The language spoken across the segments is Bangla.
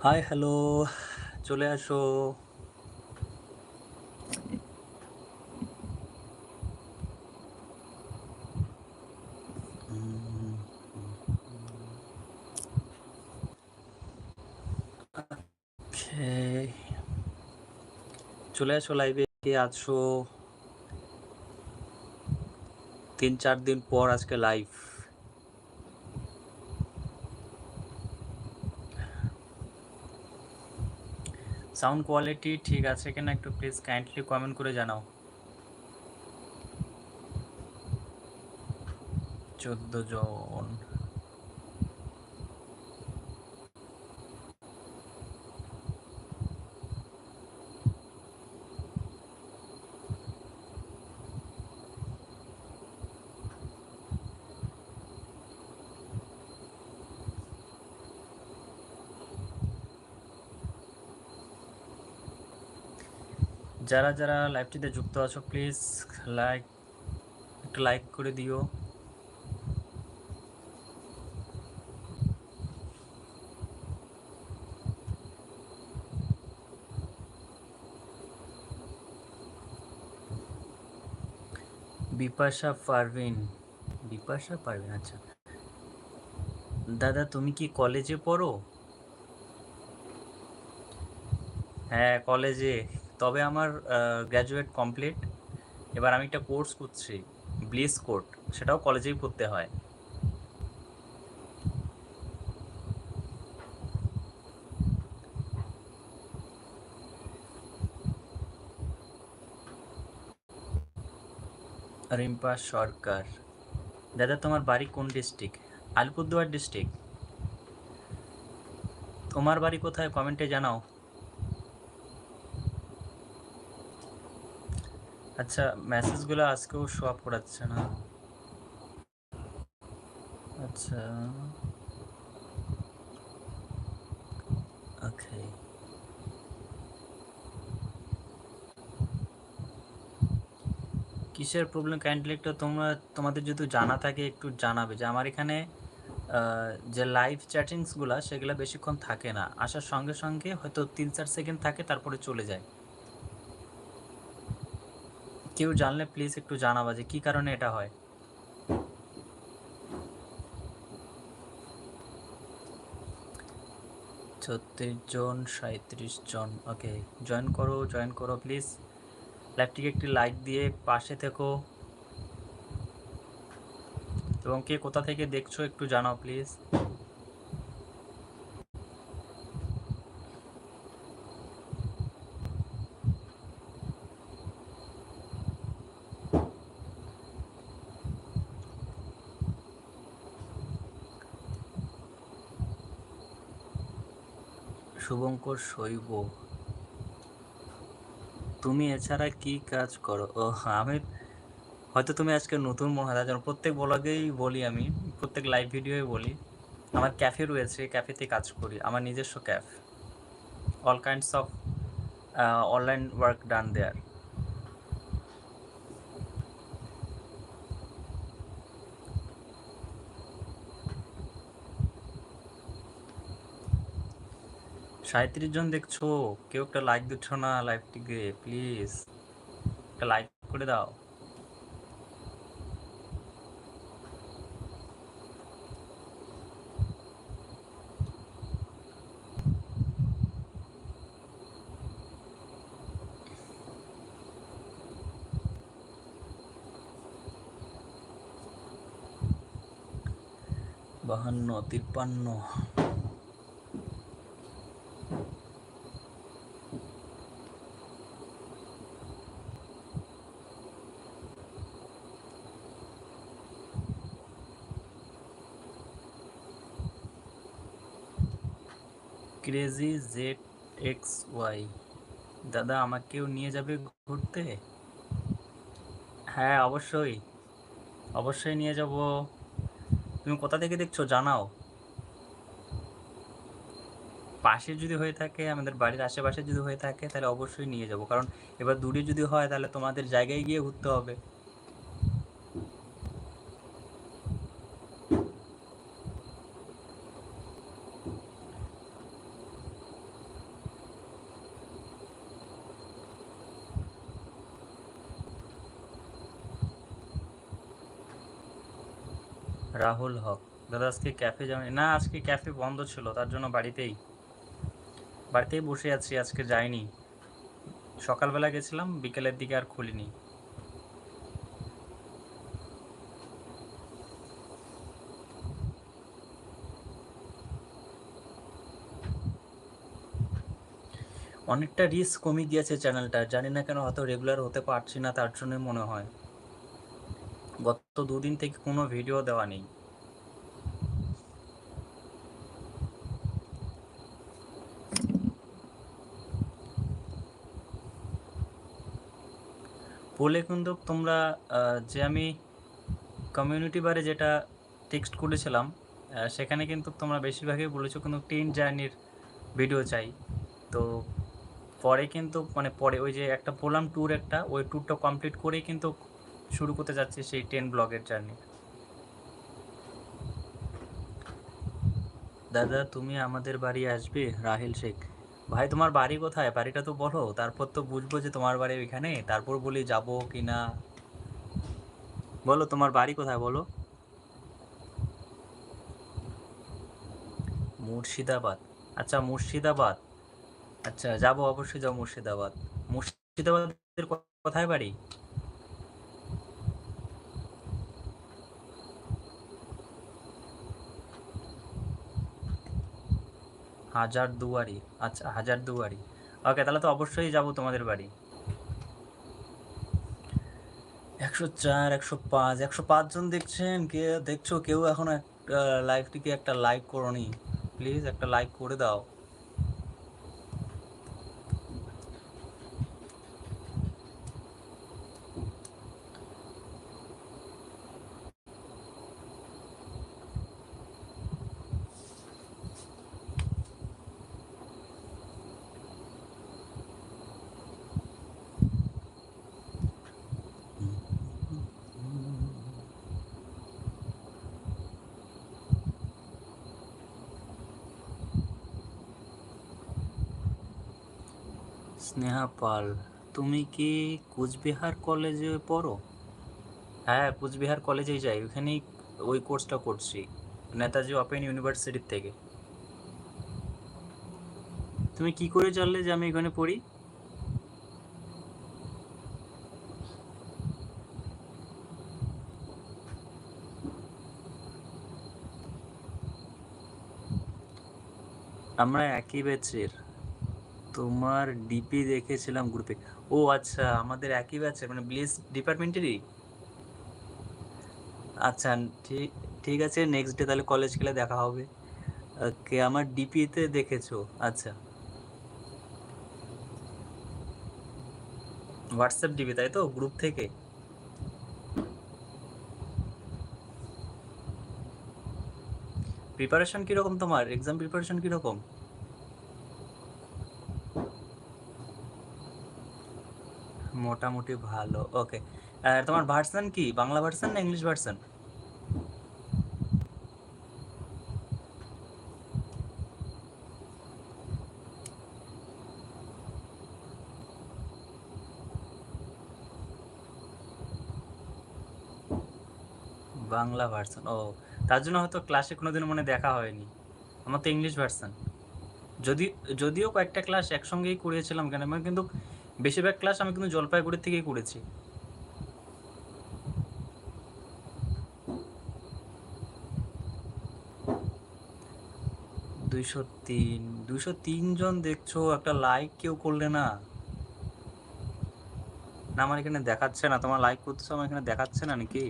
হাই, হ্যালো, চলে আসো. চলে আসো লাইভে কে আছো তিন, চার দিন পর আজকে লাইভ সাউন্ড কোয়ালিটি ঠিক আছে কিনা একটু প্লিজ কাইন্ডলি কমেন্ট করে জানাও। চোদ্দ জন। যারা যারা লাইভটিতে যুক্ত আছো প্লিজ লাইক একটু লাইক করে দিও। বিপাশা পারভিন বিপাশা পারভিন আচ্ছা। দাদা, তুমি কি কলেজে পড়ো? হ্যাঁ কলেজে তবে আমার গ্র্যাজুয়েট কমপ্লিট এবার আমি একটা কোর্স করছি ব্লিস কোর্ট সেটাও কলেজেই পড়তে হয়। রিম্পা সরকার। দাদা, তোমার বাড়ি কোন ডিস্ট্রিক্ট আলিপুরদুয়ার ডিস্ট্রিক্ট তোমার বাড়ি কোথায়? কমেন্টে জানাও। আচ্ছা মেসেজগুলো আজকেও শো আপ করাচ্ছে না। আচ্ছা। ওকে কিসের প্রবলেম কাইন্ডলি একটু তোমরা, তোমাদের যদি জানা থাকে, একটু জানাবে যে আমার এখানে যে লাইভ চ্যাটিংসগুলো সেগুলো বেশিক্ষণ থাকে না। আসার সঙ্গে সঙ্গে হয়তো তিন চার সেকেন্ড থাকে, তারপরে চলে যায়। কেউ জানলে প্লিজ একটু জানাবা যে কি কারণে এটা হয়। ছত্রিশ জন সাঁত্রিশ জন ওকে জয়েন করো জয়েন করো প্লিজ লাইভটিকে একটি লাইক দিয়ে পাশে থেকো। এবং কে কোথা থেকে দেখছ একটু জানাও প্লিজ শুভঙ্কর শৈব তুমি এছাড়া কি কাজ করো? ও, আমি হয়তো তুমি আজকে নতুন হয় প্রত্যেক ব্লগেই বলি আমি, প্রত্যেক লাইভ ভিডিওই বলি, আমার ক্যাফে রয়েছে ক্যাফেতে কাজ করি, আমার নিজস্ব cafe all kinds of online work done there সাঁত্রিশ জন দেখছ? কেউ একটা লাইক দিচ্ছ না লাইভটিকে প্লিজ একটা লাইক করে দাও। বাহান্ন, তিপ্পান্ন। ক্রেজি জেড এক্স ওয়াই দাদা, আমাকেও নিয়ে যাবে ঘুরতে? হ্যাঁ অবশ্যই। অবশ্যই নিয়ে যাব। তুমি কোথা থেকে দেখছ? জানাও। পাশে যদি হয়ে থাকে, আমাদের বাড়ির আশেপাশে যদি হয়ে থাকে, তাহলে অবশ্যই নিয়ে যাব। কারণ এবার দূরে যদি হয়, তাহলে তোমাদের জায়গায় গিয়ে ঘুরতে হবে। রাহুল হক। দাদা, আজকে ক্যাফে যাবেন না, আজকে ক্যাফে বন্ধ ছিল, তার জন্য বাড়িতেই। বাড়িতেই বসে আছি, আজকে যাইনি। সকালবেলা গেছিলাম, বিকেলের দিকে আর খুলিনি। অনেকটা রিস্ক কমিয়ে দিয়েছে চ্যানেলটা জানি না কেন, হয়তো রেগুলার হতে পারছি না, তার জন্যই মনে হয়। গত দুদিন থেকে কোনো ভিডিও দেওয়া নেই। বলে কিন্তু তোমরা যে আমি কমিউনিটি বারে যেটা টেক্সট করেছিলাম সেখানে কিন্তু তোমরা বেশিরভাগই বলেছ কিন্তু ট্রেন জার্নির ভিডিও চাই। তো পরে কিন্তু মানে পরে ওই যে একটা বললাম ট্যুর একটা, ওই ট্যুরটা কমপ্লিট করেই কিন্তু শুরু করতে যাচ্ছি সেই টেন ব্লগের জার্নি। দাদা, তুমি আমাদের বাড়ি আসবে? রাহিল শেখ। ভাই, তোমার বাড়ি কোথায়? বাড়িটা তো বলো, তারপর তো বুঝব যে তোমার বাড়ি ওইখানে। তারপর বলি যাব কি না। বলো, তোমার বাড়ি কোথায় বলো? মুর্শিদাবাদ। আচ্ছা মুর্শিদাবাদ। আচ্ছা যাব অবশ্যই, যাব মুর্শিদাবাদ। মুর্শিদাবাদের কোথায় বাড়ি? হাজার দুয়ারি আচ্ছা হাজার দুয়ারি। ওকে তাহলে তো অবশ্যই যাব তোমাদের বাড়ি। একশো চার, একশো পাঁচ, একশো পাঁচজন দেখছেন? কে দেখছ? কেউ এখনও একটা লাইভটিকে একটা লাইক করোনি। প্লিজ একটা লাইক করে দাও। স্নেহা পাল, তুমি কি কুচবিহার কলেজে পড়ো? হ্যাঁ কুচবিহার কলেজেই যাই, ওখানেই ওই কোর্সটা করছি, নেতাজি ওপেন ইউনিভার্সিটির থেকে। তুমি কি করে জানলে যে আমি এখানে পড়ি? আমরা একই ব্যাচের তোমার ডিপি দেখেছিলাম গ্রুপে ও আচ্ছা আমাদের একই ব্যাচের মানে ব্লিস ডিপার্টমেন্টেরই আচ্ছা ঠিক ঠিক আছে নেক্সট ডে তাহলে কলেজ গেলে দেখা হবে। ওকে, আমার ডিপিতে দেখেছ? আচ্ছা। হোয়াটসঅ্যাপ ডিপি তাই তো? গ্রুপ থেকে? প্রিপারেশন কীরকম তোমার? এক্সাম প্রিপারেশন কীরকম? মোটামুটি ভালো ওকে তোমার ভার্সন কি? বাংলা ভার্সন না ইংলিশ ভার্সন বাংলা ভার্সন ও। তার জন্য হয়তো ক্লাসে কোনোদিন মনে দেখা হয়নি। আমার তো ইংলিশ ভার্সন যদি, যদিও কয়েকটা ক্লাস একসঙ্গেই করিয়েছিলাম কেন আমি কিন্তু বেশিরভাগ ক্লাস আমি কিন্তু জলপাইগুড়ির থেকেই করেছি। দুইশো তিন, দুইশো তিনজন দেখছ, একটা লাইক কেউ করলে না। না, আমার এখানে দেখাচ্ছে না। তোমার লাইক করতেছো, আমার এখানে দেখাচ্ছে না নাকি?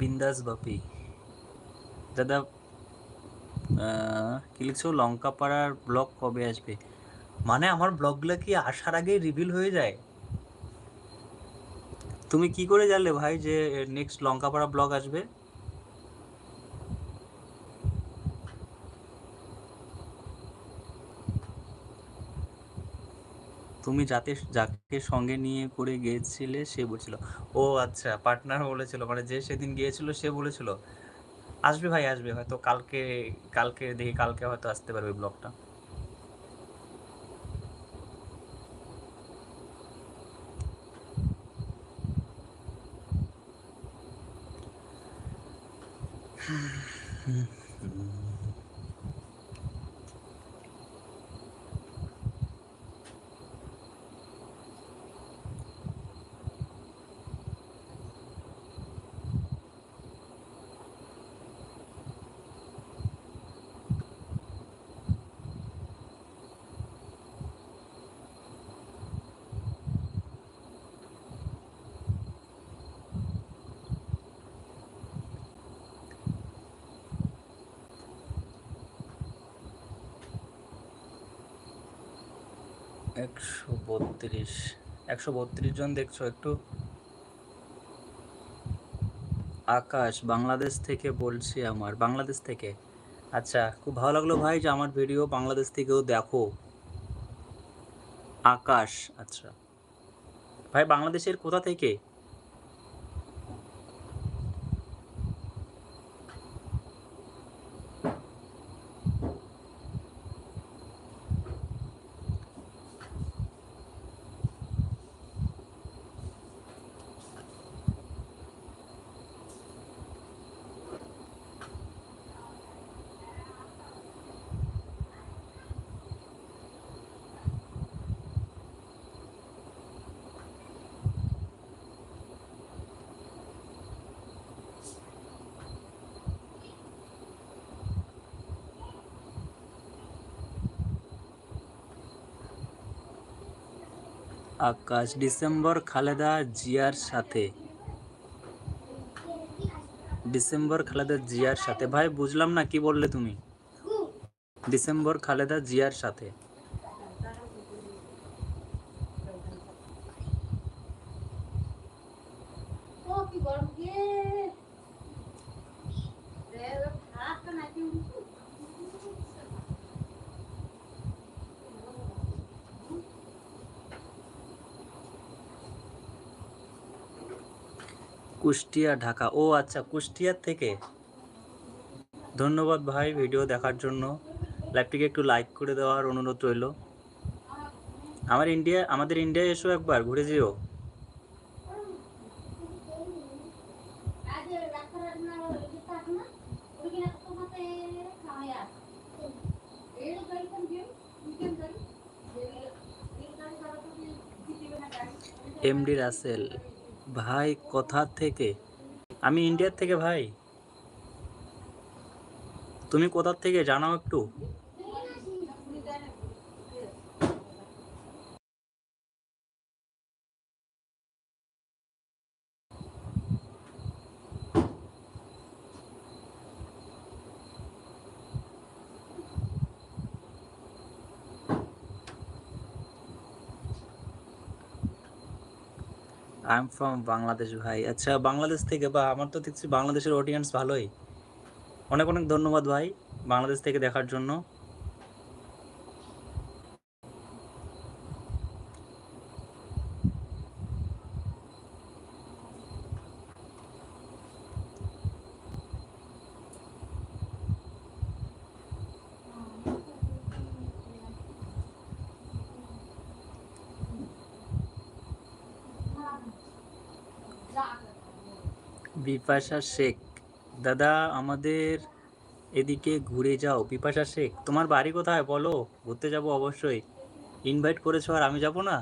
বিন্দাস বাপি। দাদা কি লিখছো লঙ্কা পাড়ার ব্লগ কবে আসবে? মানে আমার ব্লগগুলো কি আসার আগেই রিভিল হয়ে যায়? তুমি কি করে জানলে ভাই যে নেক্সট লঙ্কা পাড়া ব্লগ আসবে? তুমি যাতে যাকে সঙ্গে নিয়ে করে গিয়েছিলে সে বলছিল। ও আচ্ছা পার্টনার বলেছিল মানে যে সেদিন গিয়েছিল সে বলেছিল। আসবে ভাই, আসবে, হয়তো কালকে কালকে দেখি, কালকে হয়তো আসতে পারবে ব্লগটা একশো বত্রিশ। একশো বত্রিশ জন দেখছ একটু? আকাশ, বাংলাদেশ থেকে বলছি আমার, বাংলাদেশ থেকে। আচ্ছা খুব ভালো লাগল ভাই যে আমার ভিডিও বাংলাদেশ থেকেও দেখো। আকাশ আচ্ছা। ভাই, বাংলাদেশের কোথা থেকে? আকাশ, ডিসেম্বর খালেদা জিয়ার সাথে। ডিসেম্বর খালেদা জিয়ার সাথে। ভাই, বুঝলাম না, কি বললে তুমি? ডিসেম্বর খালেদা জিয়ার সাথে। কুষ্টিয়া, ঢাকা। ও আচ্ছা কুষ্টিয়ার থেকে। ধন্যবাদ ভাই ভিডিও দেখার জন্য। লাইভটিকে একটু লাইক করে দেওয়ার অনুরোধ রইল। আমার ইন্ডিয়া, আমাদের ইন্ডিয়ায় এসো একবার, ঘুরে যেও। এমডি রাসেল ভাই কোথা থেকে? আমি ইন্ডিয়ার থেকে ভাই। তুমি কোথার থেকে? জানাও একটু। আই এম ফ্রম বাংলাদেশ ভাই। আচ্ছা বাংলাদেশ থেকে বা আমার তো দেখছি বাংলাদেশের অডিয়েন্স ভালোই। অনেক অনেক ধন্যবাদ ভাই বাংলাদেশ থেকে দেখার জন্য। বিপাশা শেখ। দাদা, আমাদের এদিকে ঘুরে যাও। বিপাশা শেখ, তোমার বাড়ি কোথায়? বলো, ঘুরতে যাব অবশ্যই। ইনভাইট করেছ আর আমি যাব না?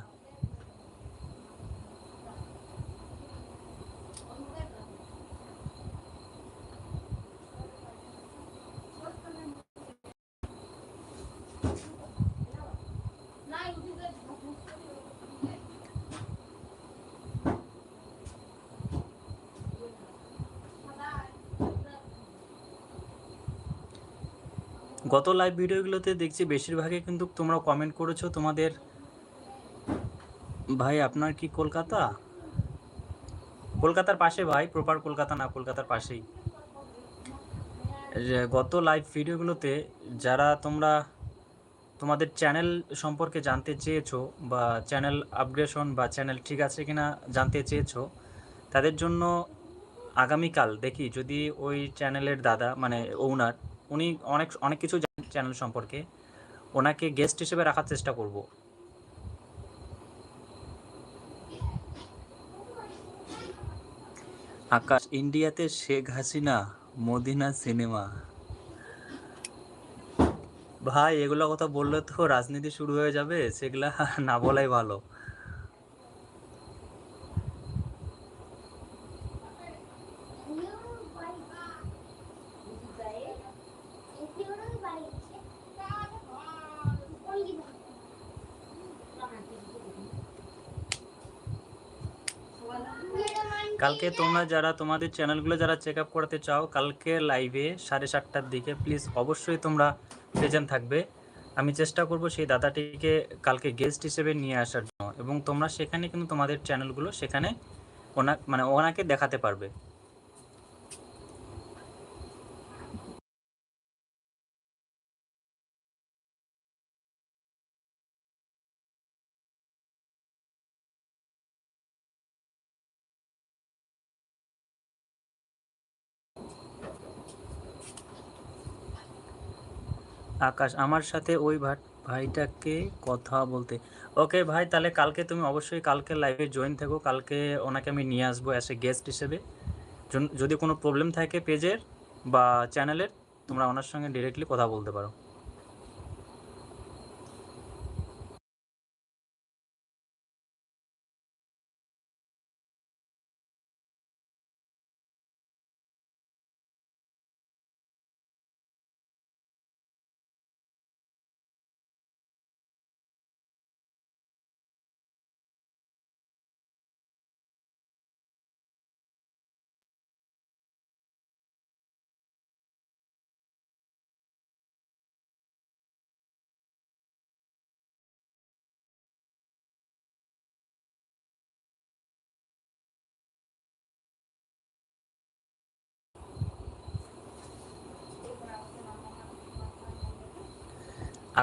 গত লাইভ ভিডিওগুলোতে দেখছি বেশিরভাগই কিন্তু তোমরা কমেন্ট করেছ তোমাদের, ভাই, আপনার কি কলকাতা? কলকাতার পাশে ভাই প্রপার কলকাতা না, কলকাতার পাশেই। গত লাইভ ভিডিওগুলোতে যারা তোমরা তোমাদের চ্যানেল সম্পর্কে জানতে চেয়েছো বা চ্যানেল আপগ্রেশন বা চ্যানেল ঠিক আছে কিনা জানতে চেয়েছো, তাদের জন্য আগামীকাল দেখি যদি ওই চ্যানেলের দাদা মানে ওনার উনি অনেক অনেক কিছু জানেন চ্যানেল সম্পর্কে। ওনাকে গেস্ট হিসেবে রাখার চেষ্টা করব। আকাশ, ইন্ডিয়াতে শেখ হাসিনা, মদিনা সিনেমা। ভাই, এগুলো কথা বললে তো রাজনীতি শুরু হয়ে যাবে, সেগুলা না বলাই ভালো। কালকে তোমরা যারা তোমাদের চ্যানেলগুলো যারা চেক আপ করাতে চাও, কালকে লাইভে সাড়ে সাতটার দিকে প্লিজ অবশ্যই তোমরা প্রেজেন্ট থাকবে। আমি চেষ্টা করব সেই দাদাটিকে কালকে গেস্ট হিসেবে নিয়ে আসার জন্য এবং তোমরা সেখানে কিন্তু তোমাদের চ্যানেলগুলো সেখানে ওনা মানে ওনাকে দেখাতে পারবে। আকাশ, আমার সাথে ওই ভাইটাকে কথা বলতে। ওকে ভাই, তাহলে কালকে তুমি অবশ্যই কালকে লাইভে জয়েন থাকো। কালকে ওনাকে আমি নিয়ে আসব অ্যাস এ গেস্ট হিসেবে। যদি কোনো প্রবলেম থাকে পেজের বা চ্যানেলের তোমরা ওনার সঙ্গে ডিরেক্টলি কথা বলতে পারো।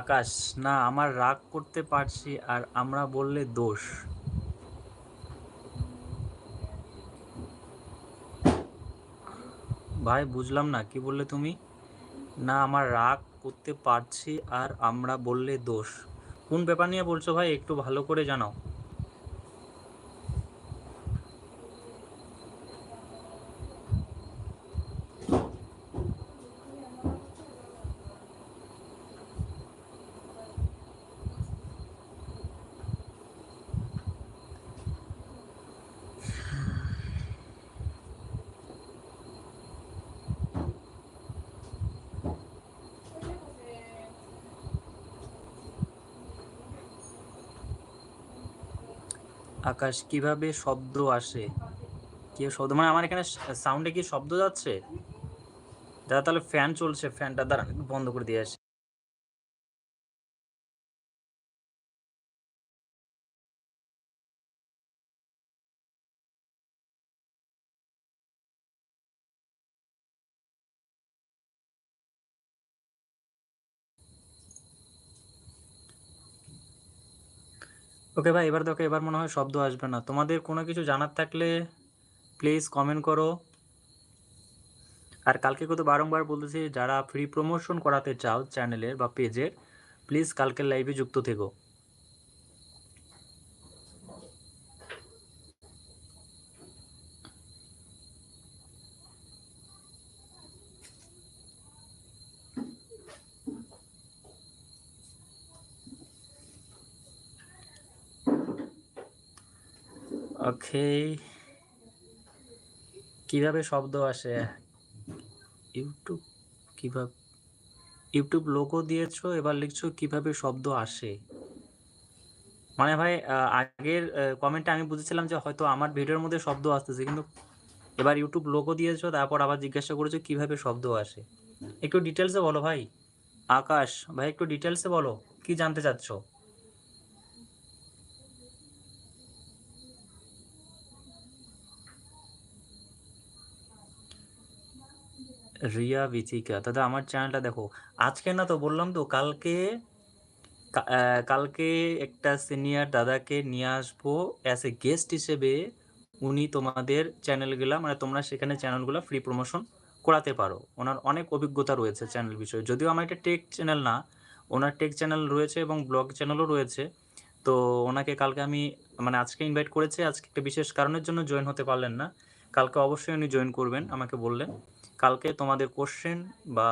আকাশ, না, আমার রাগ করতে পারছি আর আমরা বললে দোষ। ভাই, বুঝলাম না, কি বললে তুমি? না, আমার রাগ করতে পারছি আর আমরা বললে দোষ। কোন ব্যাপার নিয়ে বলছো ভাই, একটু ভালো করে জানাও। আকাশ কীভাবে শব্দ আসে? কি শব্দ মানে আমার এখানে সাউন্ডে কি শব্দ যাচ্ছে? দাদা, তাহলে ফ্যান চলছে ফ্যানটা দাঁড়ান, বন্ধ করে দিয়ে আসি। ওকে ভাই, এবার দেখো, এবার মনে হয় শব্দ আসবে না। তোমাদের কোনো কিছু জানার থাকলে প্লিজ কমেন্ট করো। আর কালকে কত বারংবার বলতেছি, যারা ফ্রি প্রমোশন করাতে চাও চ্যানেলের বা পেজের প্লিজ কালকের লাইভে যুক্ত থেকো। ওকে কীভাবে শব্দ আসে? ইউটিউব কীভাবে ইউটিউব লোগো দিয়েছ, এবার লিখছো কীভাবে শব্দ আসে? মানে ভাই আগের কমেন্টে আমি বুঝেছিলাম যে হয়তো আমার ভিডিওর মধ্যে শব্দ আসতেছে, কিন্তু এবার ইউটিউব লোগো দিয়েছ, তারপর আবার জিজ্ঞাসা করেছ কীভাবে শব্দ আসে? একটু ডিটেলসে বলো ভাই। আকাশ, ভাই, একটু ডিটেলসে বলো, কি জানতে চাচ্ছো? রিয়া বিচিকা দাদা, আমার চ্যানেলটা দেখো। আজকে না তো বললাম তো, কালকে কালকে একটা সিনিয়র দাদাকে নিয়ে আসব অ্যাজ এ গেস্ট হিসেবে। উনি তোমাদের চ্যানেলগুলা মানে তোমরা সেখানে চ্যানেলগুলো ফ্রি প্রমোশন করাতে পারো। ওনার অনেক অভিজ্ঞতা রয়েছে চ্যানেল বিষয়ে। যদিও আমার এটা টেক চ্যানেল না, ওনার টেক চ্যানেল রয়েছে এবং ব্লগ চ্যানেলও রয়েছে। তো ওনাকে কালকে আমি মানে আজকে ইনভাইট করেছি। আজকে একটা বিশেষ কারণের জন্য জয়েন হতে পারলেন না। কালকে অবশ্যই উনি জয়েন করবেন, আমাকে বললেন। কালকে তোমাদের কোশ্চেন বা